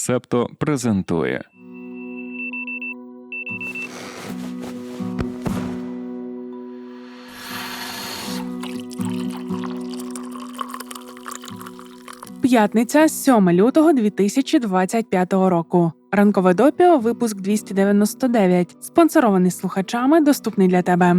Септо презентує. П'ятниця, 7 лютого 2025 року. Ранкове допіо, випуск 299. Спонсорований слухачами, доступний для тебе.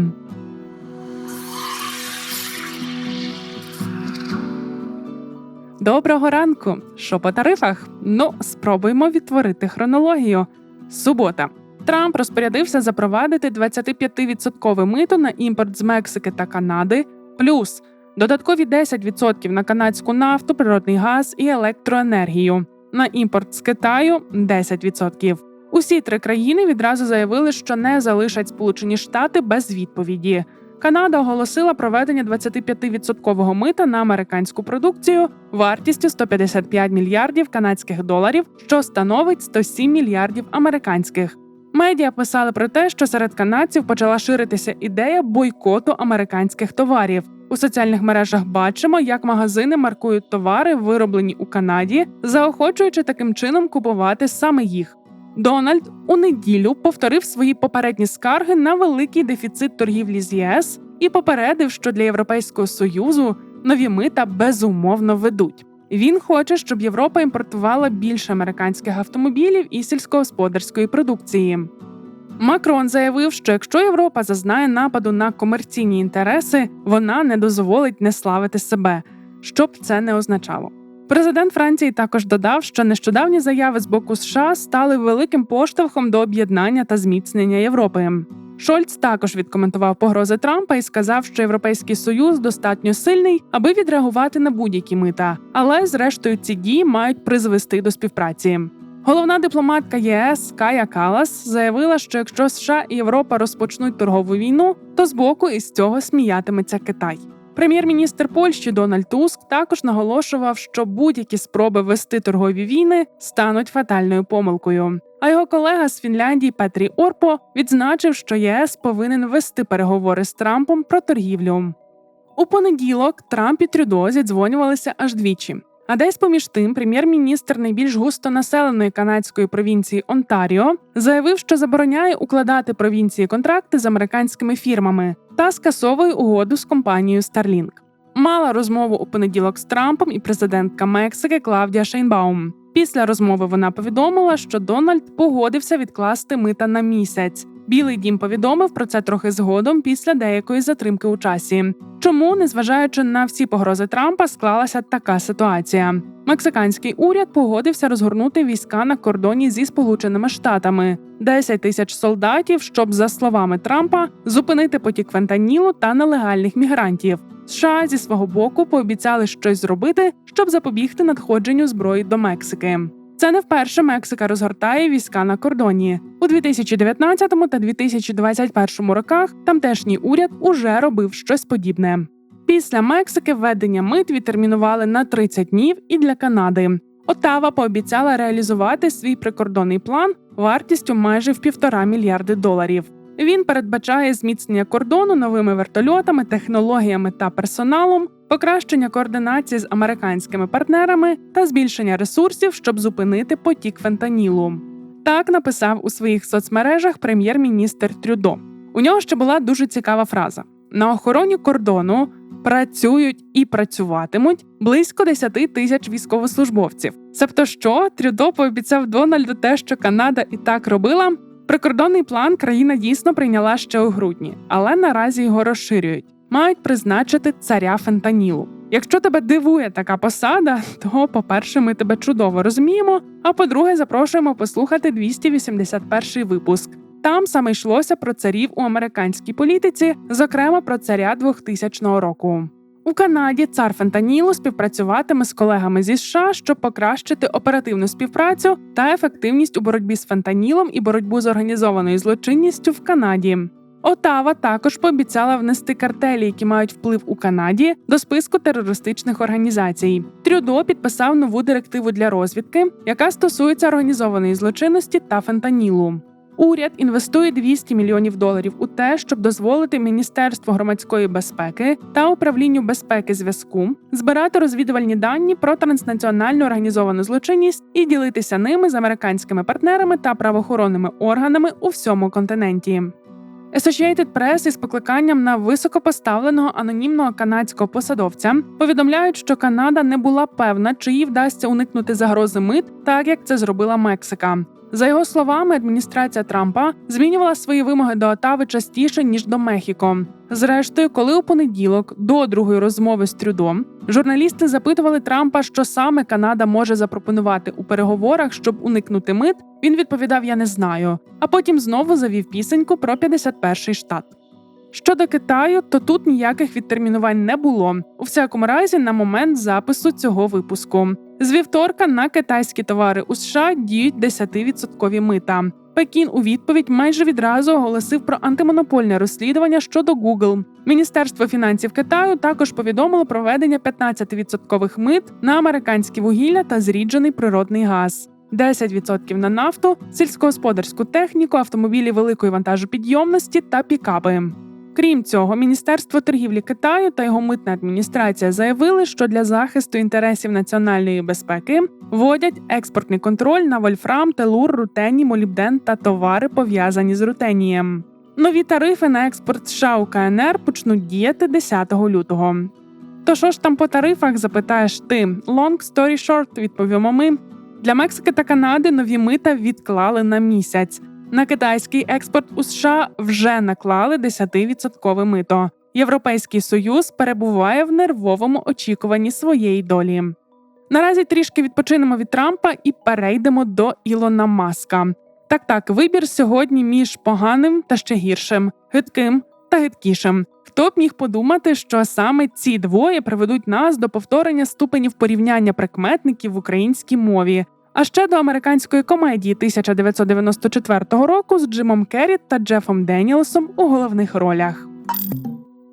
Доброго ранку. Що по тарифах? Ну, спробуємо відтворити хронологію. Субота. Трамп розпорядився запровадити 25% мито на імпорт з Мексики та Канади, плюс додаткові 10% на канадську нафту, природний газ і електроенергію. На імпорт з Китаю 10%. Усі три країни відразу заявили, що не залишать Сполучені Штати без відповіді. Канада оголосила проведення 25% мита на американську продукцію вартістю 155 мільярдів канадських доларів, що становить 107 мільярдів американських. Медіа писали про те, що серед канадців почала ширитися ідея бойкоту американських товарів. У соціальних мережах бачимо, як магазини маркують товари, вироблені у Канаді, заохочуючи таким чином купувати саме їх. Дональд у неділю повторив свої попередні скарги на великий дефіцит торгівлі з ЄС і попередив, що для Європейського союзу нові мита безумовно ведуть. Він хоче, щоб Європа імпортувала більше американських автомобілів і сільськогосподарської продукції. Макрон заявив, що якщо Європа зазнає нападу на комерційні інтереси, вона не дозволить не славити себе, що б це не означало. Президент Франції також додав, що нещодавні заяви з боку США стали великим поштовхом до об'єднання та зміцнення Європи. Шольц також відкоментував погрози Трампа і сказав, що Європейський союз достатньо сильний, аби відреагувати на будь-які мита, але зрештою ці дії мають призвести до співпраці. Головна дипломатка ЄС Кая Калас заявила, що якщо США і Європа розпочнуть торгову війну, то збоку із цього сміятиметься Китай. Прем'єр-міністр Польщі Дональд Туск також наголошував, що будь-які спроби вести торгові війни стануть фатальною помилкою. А його колега з Фінляндії Петрі Орпо відзначив, що ЄС повинен вести переговори з Трампом про торгівлю. У понеділок Трамп і Трюдо зідзвонювалися аж двічі. А десь поміж тим, прем'єр-міністр найбільш густонаселеної канадської провінції Онтаріо заявив, що забороняє укладати провінції контракти з американськими фірмами та скасовує угоду з компанією Starlink. Мала розмову у понеділок з Трампом і президентка Мексики Клавдія Шейнбаум. Після розмови вона повідомила, що Дональд погодився відкласти мита на місяць. Білий дім повідомив про це трохи згодом після деякої затримки у часі. Чому, незважаючи на всі погрози Трампа, склалася така ситуація? Мексиканський уряд погодився розгорнути війська на кордоні зі Сполученими Штатами 10 тисяч солдатів, щоб, за словами Трампа, зупинити потік фентанілу та нелегальних мігрантів. США зі свого боку пообіцяли щось зробити, щоб запобігти надходженню зброї до Мексики. Це не вперше Мексика розгортає війська на кордоні у 2019 та 2021 роках. Тамтешній уряд уже робив щось подібне. Після Мексики введення мит відтермінували на 30 днів і для Канади. Отава пообіцяла реалізувати свій прикордонний план вартістю майже в півтора мільярди доларів. Він передбачає зміцнення кордону новими вертольотами, технологіями та персоналом, покращення координації з американськими партнерами та збільшення ресурсів, щоб зупинити потік фентанілу. Так написав у своїх соцмережах прем'єр-міністр Трюдо. У нього ще була дуже цікава фраза: на охороні кордону працюють і працюватимуть близько 10 тисяч військовослужбовців. Себто, що Трюдо пообіцяв Дональду те, що Канада і так робила. Прикордонний план країна дійсно прийняла ще у грудні, але наразі його розширюють. Мають призначити царя фентанілу. Якщо тебе дивує така посада, то, по-перше, ми тебе чудово розуміємо. А по-друге, запрошуємо послухати 281 випуск. Там саме йшлося про царів у американській політиці, зокрема про царя 2000 року. У Канаді цар фентанілу співпрацюватиме з колегами зі США, щоб покращити оперативну співпрацю та ефективність у боротьбі з фентанілом і боротьбу з організованою злочинністю в Канаді. Отава також пообіцяла внести картелі, які мають вплив у Канаді, до списку терористичних організацій. Трюдо підписав нову директиву для розвідки, яка стосується організованої злочинності та фентанілу. Уряд інвестує 200 мільйонів доларів у те, щоб дозволити Міністерству громадської безпеки та управлінню безпеки зв'язку збирати розвідувальні дані про транснаціональну організовану злочинність і ділитися ними з американськими партнерами та правоохоронними органами у всьому континенті. Associated Press із покликанням на високопоставленого анонімного канадського посадовця повідомляють, що Канада не була певна, чи їй вдасться уникнути загрози мит, так як це зробила Мексика. За його словами, адміністрація Трампа змінювала свої вимоги до Отави частіше ніж до Мехіко. Зрештою, коли у понеділок до другої розмови з Трюдом журналісти запитували Трампа, що саме Канада може запропонувати у переговорах, щоб уникнути мит, він відповідав: Я не знаю. А потім знову завів пісеньку про 51-й штат. Щодо Китаю, то тут ніяких відтермінувань не було. У всякому разі, на момент запису цього випуску. З вівторка на китайські товари у США діють 10% мита. Пекін у відповідь майже відразу оголосив про антимонопольне розслідування щодо Google. Міністерство фінансів Китаю також повідомило про введення 15% мит на американське вугілля та зріджений природний газ. 10% на нафту, сільськогосподарську техніку, автомобілі великої вантажопідйомності та пікапи. Крім цього, Міністерство торгівлі Китаю та його митна адміністрація заявили, що для захисту інтересів національної безпеки вводять експортний контроль на вольфрам, телур, рутеній, молібден та товари, пов'язані з рутенієм. Нові тарифи на експорт США у КНР почнуть діяти 10 лютого. То що ж там по тарифах, запитаєш ти? Long story short, відповімо ми. Для Мексики та Канади нові мита відклали на місяць. На китайський експорт у США вже наклали 10% мито. Європейський союз перебуває в нервовому очікуванні своєї долі. Наразі трішки відпочинемо від Трампа і перейдемо до Ілона Маска. Так, так, вибір сьогодні між поганим та ще гіршим, гидким та гидкішим. Хто б міг подумати, що саме ці двоє приведуть нас до повторення ступенів порівняння прикметників в українській мові, а ще до американської комедії 1994 року з Джимом Керрі та Джефом Деніелсом у головних ролях.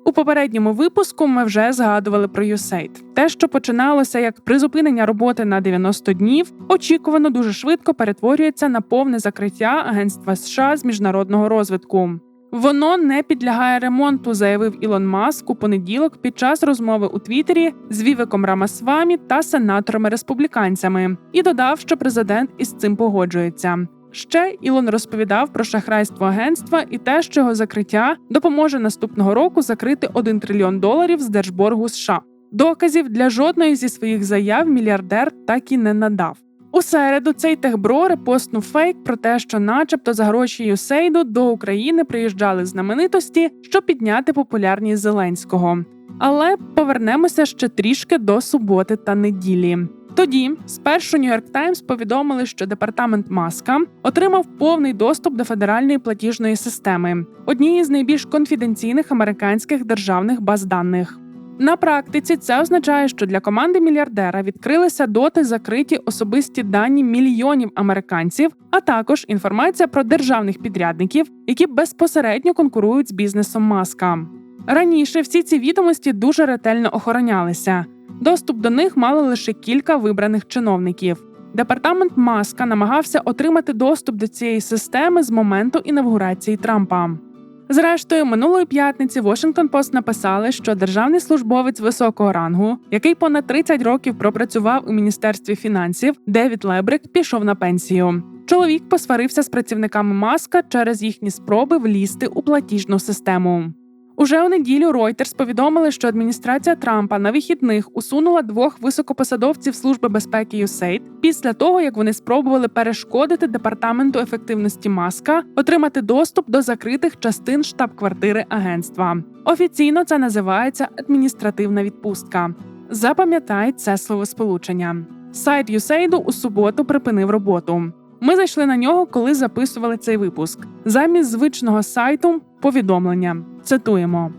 У попередньому випуску ми вже згадували про USAID. Те, що починалося як призупинення роботи на 90 днів, очікувано дуже швидко перетворюється на повне закриття Агентства США з міжнародного розвитку. Воно не підлягає ремонту, заявив Ілон Маск у понеділок під час розмови у Твіттері з Вівеком Рамасвамі та сенаторами-республіканцями, і додав, що президент із цим погоджується. Ще Ілон розповідав про шахрайство агентства і те, що його закриття допоможе наступного року закрити 1 трильйон доларів з держборгу США. Доказів для жодної зі своїх заяв мільярдер так і не надав. У середу цей техбро репостнув фейк про те, що, начебто, за гроші Юсейду до України приїжджали знаменитості, щоб підняти популярність Зеленського. Але повернемося ще трішки до суботи та неділі. Тоді спершу Нью-Йорк Таймс повідомили, що департамент Маска отримав повний доступ до федеральної платіжної системи, однієї з найбільш конфіденційних американських державних баз даних. На практиці це означає, що для команди мільярдера відкрилися доти закриті особисті дані мільйонів американців, а також інформація про державних підрядників, які безпосередньо конкурують з бізнесом маска. Раніше всі ці відомості дуже ретельно охоронялися. Доступ до них мали лише кілька вибраних чиновників. Департамент Маска намагався отримати доступ до цієї системи з моменту інавгурації Трампа. Зрештою, минулої п'ятниці Washington Post написали, що державний службовець високого рангу, який понад 30 років пропрацював у міністерстві фінансів, Девід Лебрик пішов на пенсію. Чоловік посварився з працівниками маска через їхні спроби влізти у платіжну систему. Уже у неділю Reuters повідомили, що адміністрація Трампа на вихідних усунула двох високопосадовців Служби безпеки USAID після того, як вони спробували перешкодити департаменту ефективності маска отримати доступ до закритих частин штаб-квартири агентства. Офіційно це називається адміністративна відпустка. Запам'ятай це словосполучення. Сайт USAID у суботу припинив роботу. Ми зайшли на нього, коли записували цей випуск. Замість звичного сайту повідомлення. Цитуємо.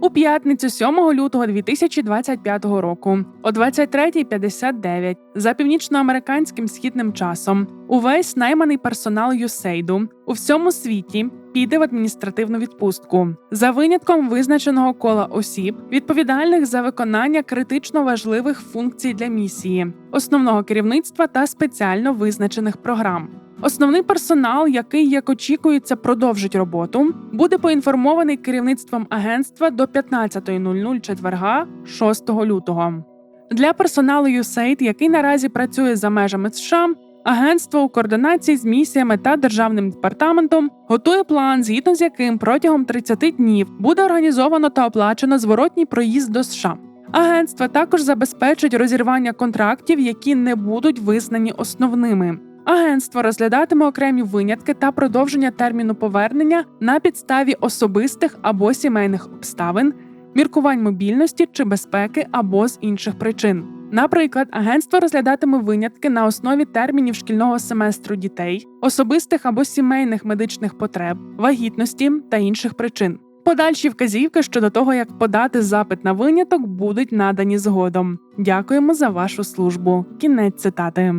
У п'ятницю 7 лютого 2025 року о 23.59 за північноамериканським східним часом увесь найманий персонал Юсейду у всьому світі піде в адміністративну відпустку за винятком визначеного кола осіб, відповідальних за виконання критично важливих функцій для місії, основного керівництва та спеціально визначених програм. Основний персонал, який, як очікується, продовжить роботу, буде поінформований керівництвом агентства до 15.00 четверга 6 лютого. Для персоналу USAID, який наразі працює за межами США, агентство у координації з місіями та державним департаментом готує план, згідно з яким протягом 30 днів буде організовано та оплачено зворотній проїзд до США. Агентство також забезпечить розірвання контрактів, які не будуть визнані основними. Агентство розглядатиме окремі винятки та продовження терміну повернення на підставі особистих або сімейних обставин, міркувань мобільності чи безпеки або з інших причин. Наприклад, агентство розглядатиме винятки на основі термінів шкільного семестру дітей, особистих або сімейних медичних потреб, вагітності та інших причин. Подальші вказівки щодо того, як подати запит на виняток, будуть надані згодом. Дякуємо за вашу службу. Кінець цитати.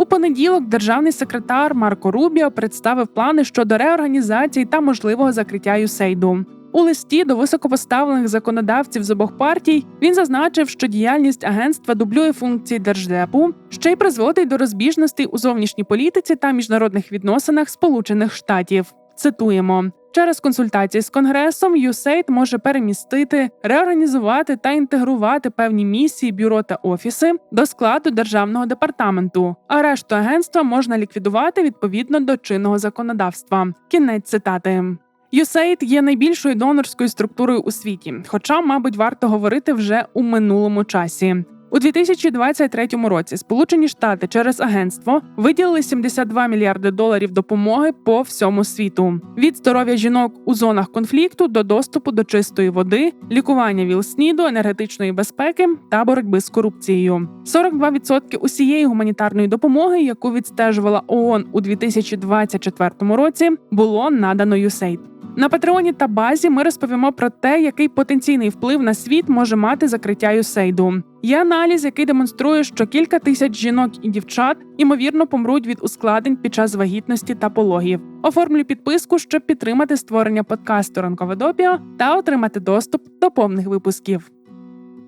У понеділок державний секретар Марко Рубіо представив плани щодо реорганізації та можливого закриття ЮСЕЙДу. У листі до високопоставлених законодавців з обох партій він зазначив, що діяльність агентства дублює функції держдепу, що й призводить до розбіжностей у зовнішній політиці та міжнародних відносинах Сполучених Штатів. Цитуємо. Через консультації з конгресом USAID може перемістити, реорганізувати та інтегрувати певні місії, бюро та офіси до складу державного департаменту, а решту агентства можна ліквідувати відповідно до чинного законодавства. Кінець цитати. USAID є найбільшою донорською структурою у світі, хоча, мабуть, варто говорити вже у минулому часі. У 2023 році Сполучені Штати через агентство виділили 72 мільярди доларів допомоги по всьому світу від здоров'я жінок у зонах конфлікту до доступу до чистої води, лікування ВІЛ-СНІДу, енергетичної безпеки та боротьби з корупцією. 42% усієї гуманітарної допомоги, яку відстежувала ООН у 2024 році, було надано USAID. На Патреоні та базі ми розповімо про те, який потенційний вплив на світ може мати закриття Юсейду. Є аналіз, який демонструє, що кілька тисяч жінок і дівчат ймовірно помруть від ускладнень під час вагітності та пологів. Оформлю підписку, щоб підтримати створення подкасту Ранкове допіо та отримати доступ до повних випусків.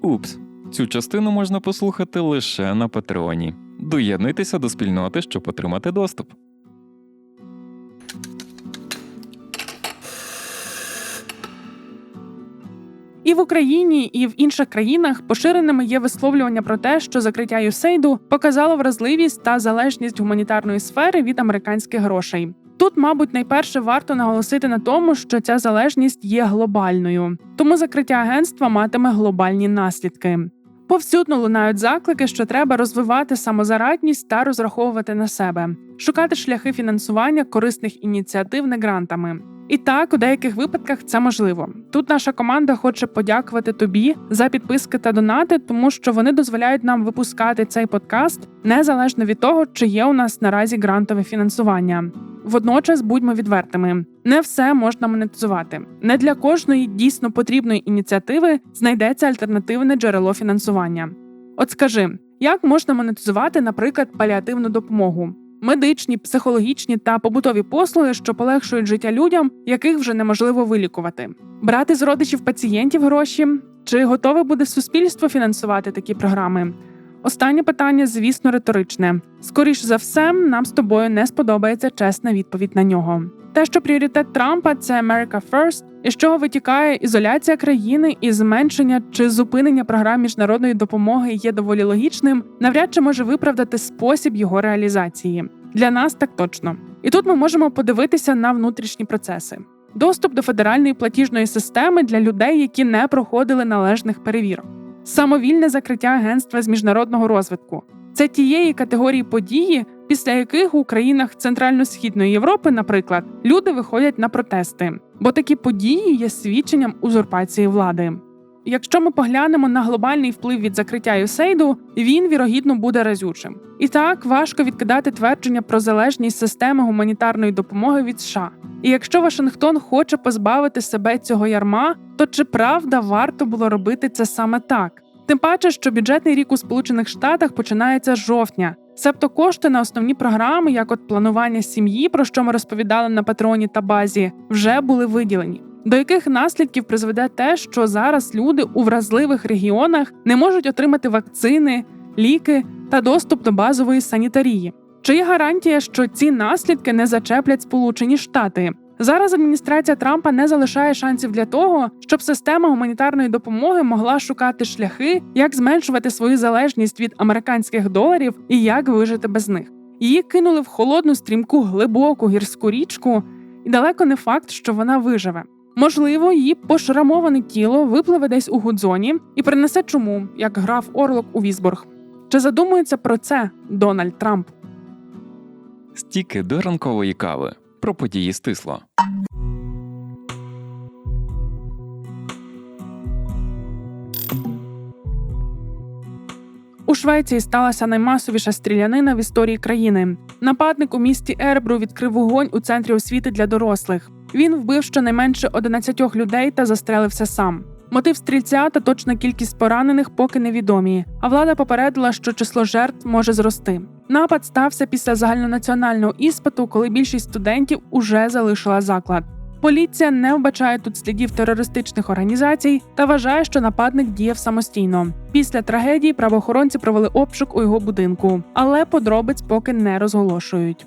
Упс, цю частину можна послухати лише на Патреоні. Доєднуйтеся до спільноти, щоб отримати доступ. І в Україні, і в інших країнах поширеними є висловлювання про те, що закриття Юсейду показало вразливість та залежність гуманітарної сфери від американських грошей. Тут, мабуть, найперше варто наголосити на тому, що ця залежність є глобальною, тому закриття агентства матиме глобальні наслідки. Повсюдно лунають заклики, що треба розвивати самозарадність та розраховувати на себе, шукати шляхи фінансування корисних ініціатив не грантами. І так, у деяких випадках це можливо. Тут наша команда хоче подякувати тобі за підписки та донати, тому що вони дозволяють нам випускати цей подкаст незалежно від того, чи є у нас наразі грантове фінансування. Водночас будьмо відвертими, не все можна монетизувати. Не для кожної дійсно потрібної ініціативи знайдеться альтернативне джерело фінансування. От скажи, як можна монетизувати, наприклад, паліативну допомогу? Медичні, психологічні та побутові послуги, що полегшують життя людям, яких вже неможливо вилікувати, брати з родичів пацієнтів гроші, чи готове буде суспільство фінансувати такі програми? Останнє питання, звісно, риторичне. Скоріше за все, нам з тобою не сподобається чесна відповідь на нього. Те, що пріоритет Трампа це America First, із чого витікає ізоляція країни і зменшення чи зупинення програм міжнародної допомоги є доволі логічним, навряд чи може виправдати спосіб його реалізації. Для нас так точно. І тут ми можемо подивитися на внутрішні процеси. Доступ до федеральної платіжної системи для людей, які не проходили належних перевірок, самовільне закриття агентства з міжнародного розвитку. Це тієї категорії події, після яких у країнах Центрально-східної Європи, наприклад, люди виходять на протести, бо такі події є свідченням узурпації влади. Якщо ми поглянемо на глобальний вплив від закриття Юсейду, він вірогідно буде разючим. І так важко відкидати твердження про залежність системи гуманітарної допомоги від США. І якщо Вашингтон хоче позбавити себе цього ярма, то чи правда варто було робити це саме так? Тим паче, що бюджетний рік у Сполучених Штатах починається з жовтня, себто кошти на основні програми, як от планування сім'ї, про що ми розповідали на патроні та базі, вже були виділені. До яких наслідків призведе те, що зараз люди у вразливих регіонах не можуть отримати вакцини, ліки та доступ до базової санітарії? Чи є гарантія, що ці наслідки не зачеплять Сполучені Штати? Зараз адміністрація Трампа не залишає шансів для того, щоб система гуманітарної допомоги могла шукати шляхи, як зменшувати свою залежність від американських доларів і як вижити без них. Її кинули в холодну, стрімку, глибоку гірську річку, і далеко не факт, що вона виживе. Можливо, її пошрамоване тіло випливе десь у Гудзоні і принесе чуму, як граф Орлок у Візборг. Чи задумується про це Дональд Трамп? Стіки до ранкової кави. Про події стисло. У Швеції сталася наймасовіша стрілянина в історії країни. Нападник у місті Ербру відкрив вогонь у центрі освіти для дорослих. Він вбив щонайменше 11 людей та застрелився сам. Мотив стрільця та точна кількість поранених поки невідомі. А влада попередила, що число жертв може зрости. Напад стався після загальнонаціонального іспиту, коли більшість студентів уже залишила заклад. Поліція не вбачає тут слідів терористичних організацій та вважає, що нападник діяв самостійно. Після трагедії правоохоронці провели обшук у його будинку, але подробиць поки не розголошують.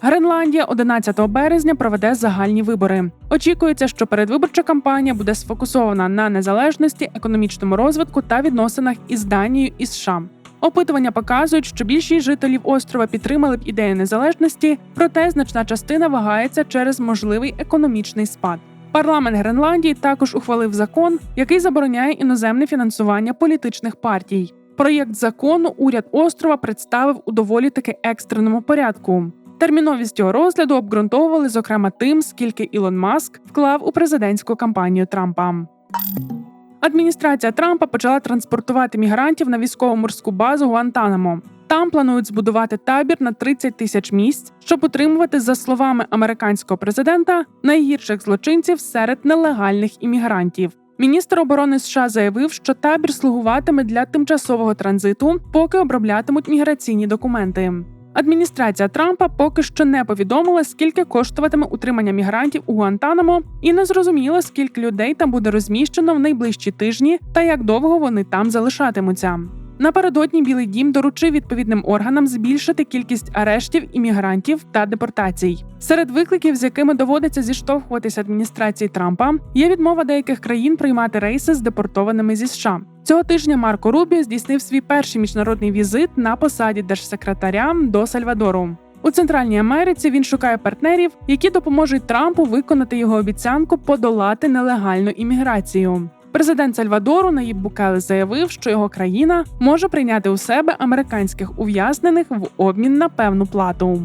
Гренландія 11 березня проведе загальні вибори. Очікується, що передвиборча кампанія буде сфокусована на незалежності, економічному розвитку та відносинах із Данією і США. Опитування показують, що більшість жителів острова підтримали б ідею незалежності, проте значна частина вагається через можливий економічний спад. Парламент Гренландії також ухвалив закон, який забороняє іноземне фінансування політичних партій. Проєкт закону уряд острова представив у доволі таки екстреному порядку. Терміновість його розгляду обґрунтовували зокрема тим, скільки Ілон Маск вклав у президентську кампанію Трампа. Адміністрація Трампа почала транспортувати мігрантів на військово-морську базу Гуантанамо. Там планують збудувати табір на 30 тисяч місць, щоб утримувати, за словами американського президента, найгірших злочинців серед нелегальних іммігрантів. Міністр оборони США заявив, що табір слугуватиме для тимчасового транзиту, поки оброблятимуть міграційні документи. Адміністрація Трампа поки що не повідомила, скільки коштуватиме утримання мігрантів у Гуантанамо, і не зрозуміло, скільки людей там буде розміщено в найближчі тижні та як довго вони там залишатимуться. Напередодні Білий Дім доручив відповідним органам збільшити кількість арештів іммігрантів та депортацій. Серед викликів, з якими доводиться зіштовхуватися адміністрації Трампа, є відмова деяких країн приймати рейси з депортованими зі США. Цього тижня Марко Рубіо здійснив свій перший міжнародний візит на посаді держсекретаря до Сальвадору. У Центральній Америці він шукає партнерів, які допоможуть Трампу виконати його обіцянку подолати нелегальну імміграцію. Президент Сальвадору Наїб Букеле заявив, що його країна може прийняти у себе американських ув'язнених в обмін на певну плату.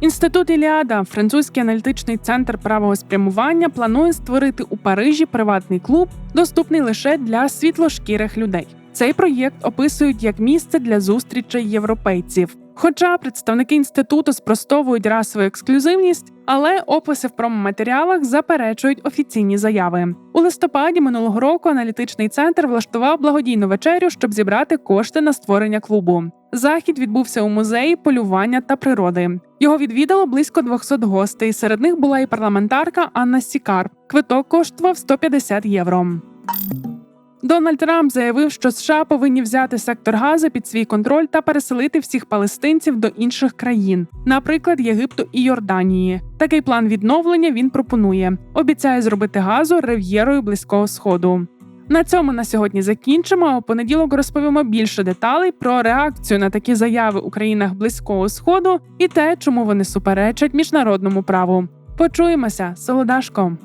Інститут Іліада, французький аналітичний центр правого спрямування, планує створити у Парижі приватний клуб, доступний лише для світлошкірих людей. Цей проєкт описують як місце для зустрічей європейців. Хоча представники інституту спростовують расову ексклюзивність, але описи в промоматеріалах заперечують офіційні заяви. У листопаді минулого року аналітичний центр влаштував благодійну вечерю, щоб зібрати кошти на створення клубу. Захід відбувся у музеї полювання та природи. Його відвідало близько 200 гостей. Серед них була і парламентарка Анна Сікар. Квиток коштував 150 євро. Дональд Трамп заявив, що США повинні взяти сектор Гази під свій контроль та переселити всіх палестинців до інших країн, наприклад, Єгипту і Йорданії. Такий план відновлення він пропонує. Обіцяє зробити газу рев'єрою близького сходу. На цьому на сьогодні закінчимо. У понеділок розповімо більше деталей про реакцію на такі заяви у країнах близького сходу і те, чому вони суперечать міжнародному праву. Почуємося, солодашко!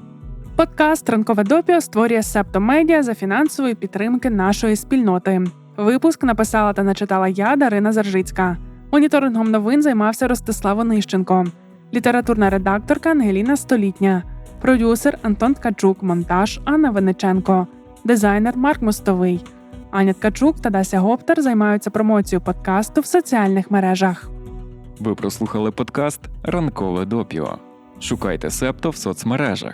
Подкаст Ранкове допіо створює Септо Медіа за фінансової підтримки нашої спільноти. Випуск написала та начитала я, Дарина Заржицька. Моніторингом новин займався Ростислав Онищенко, літературна редакторка Ангеліна Столітня, продюсер Антон Ткачук, монтаж Анна Вениченко, дизайнер Марк Мостовий. Аня Ткачук та Дася Гоптер займаються промоцією подкасту в соціальних мережах. Ви прослухали подкаст Ранкове допіо. Шукайте Септо в соцмережах,